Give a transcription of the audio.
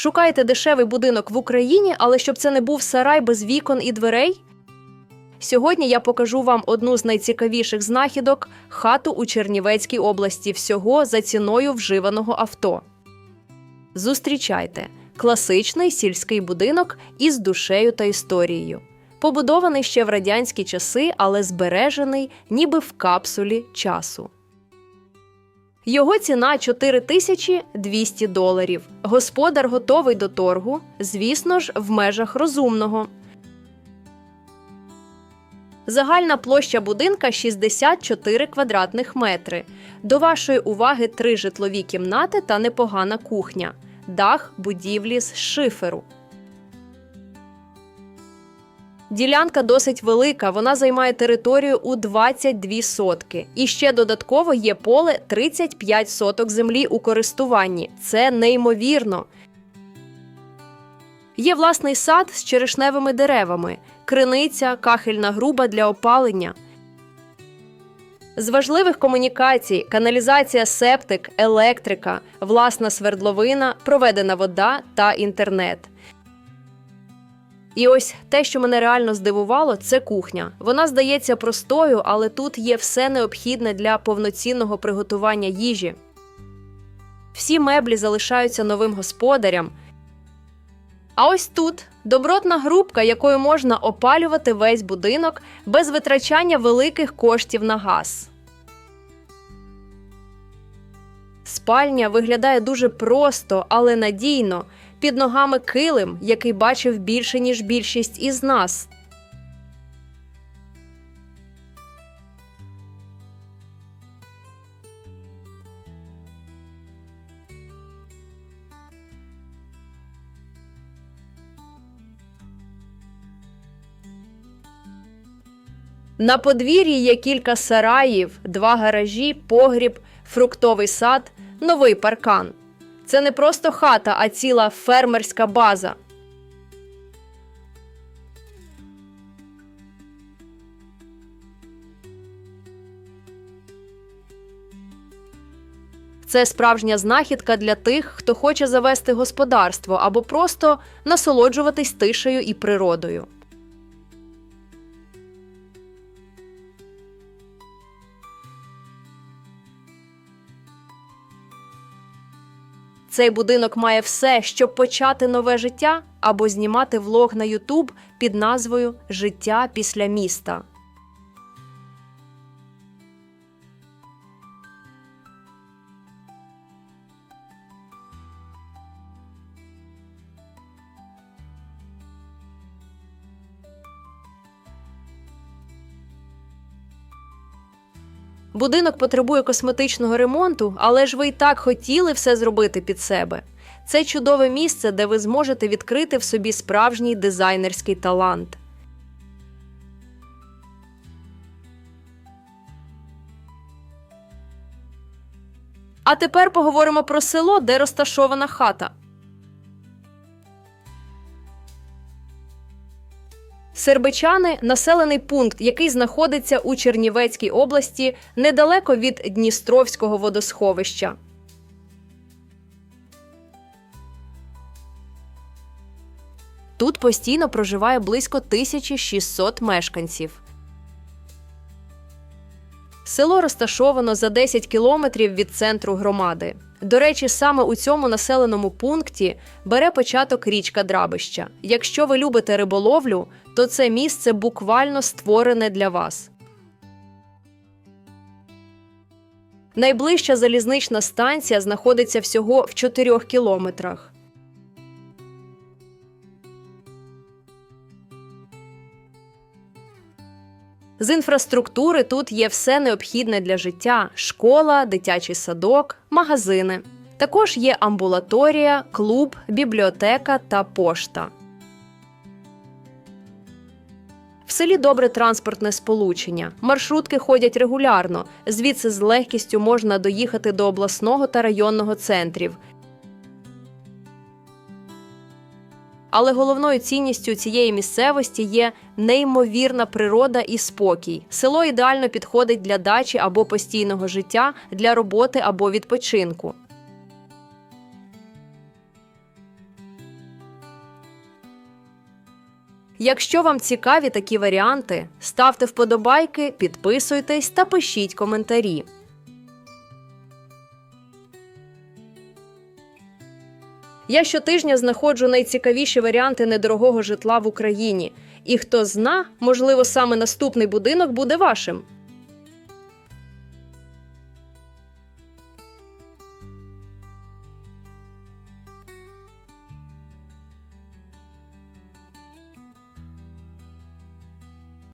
Шукаєте дешевий будинок в Україні, але щоб це не був сарай без вікон і дверей? Сьогодні я покажу вам одну з найцікавіших знахідок хату у Чернівецькій області всього за ціною вживаного авто. Зустрічайте класичний сільський будинок із душею та історією. Побудований ще в радянські часи, але збережений ніби в капсулі часу. Його ціна 4200 доларів. Господар готовий до торгу, звісно ж, в межах розумного. Загальна площа будинка 64 квадратних метри. До вашої уваги три житлові кімнати та непогана кухня. Дах будівлі з шиферу. Ділянка досить велика, вона займає територію у 22 сотки. І ще додатково є поле 35 соток землі у користуванні. Це неймовірно. Є власний сад з черешневими деревами, криниця, кахельна груба для опалення. З важливих комунікацій каналізація, септик, електрика, власна свердловина, проведена вода та інтернет. І ось те, що мене реально здивувало, це кухня. Вона здається простою, але тут є все необхідне для повноцінного приготування їжі. Всі меблі залишаються новим господарям. А ось тут добротна грубка, якою можна опалювати весь будинок без витрачання великих коштів на газ. Спальня виглядає дуже просто, але надійно. Під ногами килим, який бачив більше, ніж більшість із нас. На подвір'ї є кілька сараїв, два гаражі, погріб, фруктовий сад, новий паркан. Це не просто хата, а ціла фермерська база. Це справжня знахідка для тих, хто хоче завести господарство або просто насолоджуватись тишею і природою. Цей будинок має все, щоб почати нове життя або знімати влог на Ютуб під назвою Життя після міста. Будинок потребує косметичного ремонту, але ж ви й так хотіли все зробити під себе. Це чудове місце, де ви зможете відкрити в собі справжній дизайнерський талант. А тепер поговоримо про село, де розташована хата. Сербичани населений пункт, який знаходиться у Чернівецькій області недалеко від Дністровського водосховища. Тут постійно проживає близько 1600 мешканців. Село розташовано за 10 кілометрів від центру громади. До речі, саме у цьому населеному пункті бере початок річка Драбища. Якщо ви любите риболовлю, то це місце буквально створене для вас. Найближча залізнична станція знаходиться всього в 4 кілометрах. З інфраструктури тут є все необхідне для життя: школа, дитячий садок, магазини. Також є амбулаторія, клуб, бібліотека та пошта. В селі добре транспортне сполучення. Маршрутки ходять регулярно. Звідси з легкістю можна доїхати до обласного та районного центрів. Але головною цінністю цієї місцевості є неймовірна природа і спокій. Село ідеально підходить для дачі або постійного життя, для роботи або відпочинку. Якщо вам цікаві такі варіанти, ставте вподобайки, підписуйтесь та пишіть коментарі. Я щотижня знаходжу найцікавіші варіанти недорогого житла в Україні. І хто зна, можливо, саме наступний будинок буде вашим.